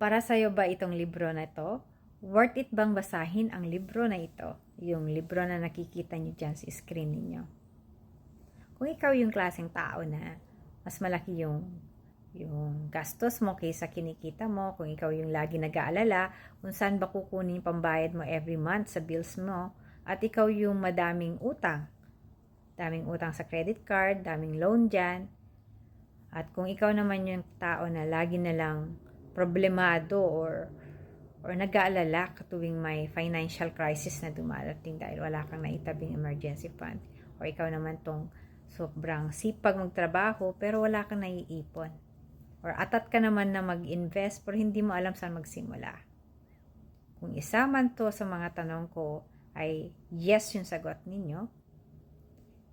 Para sa'yo ba itong libro na ito? Worth it bang basahin ang libro na ito? Yung libro na nakikita niyo dyan sa screen ninyo. Kung ikaw yung klaseng tao na mas malaki yung yung gastos mo kaysa kinikita mo, kung ikaw yung lagi nag-aalala, kung saan ba kukunin pambayad mo every month sa bills mo, at ikaw yung madaming utang, daming utang sa credit card, daming loan dyan, at kung ikaw naman yung tao na lagi na lang problemado or or nag-aalala katuwing may financial crisis na dumarating dahil wala kang naitabing emergency fund, or ikaw naman tong sobrang sipag magtrabaho pero wala kang naiipon. Or atat ka naman na mag-invest pero hindi mo alam saan magsimula. Kung isa man to sa mga tanong ko ay yes yung sagot ninyo,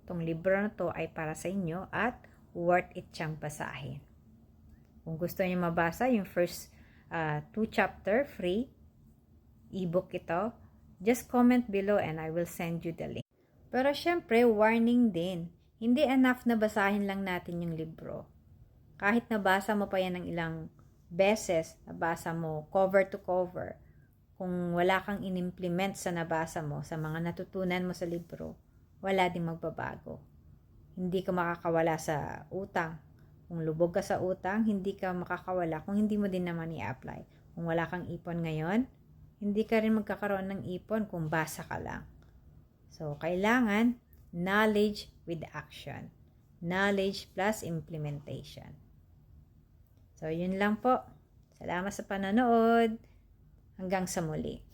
itong libro na to ay para sa inyo at worth it siyang basahin. Kung gusto niyo mabasa yung first uh, two chapter free, ebook ito, just comment below and I will send you the link. Pero syempre, warning din. Hindi enough na basahin lang natin yung libro kahit nabasa mo pa yan ng ilang beses, nabasa mo cover to cover, kung wala kang inimplement sa nabasa mo, sa mga natutunan mo sa libro, wala ding magbabago. Hindi ka makakawala sa utang. Kung lubog ka sa utang, hindi ka makakawala kung hindi mo din naman i-apply. Kung wala kang ipon ngayon, hindi ka rin magkakaroon ng ipon kung basa ka lang. So, kailangan knowledge with action. Knowledge plus implementation. So, yun lang po. Salamat sa panonood. Hanggang sa muli.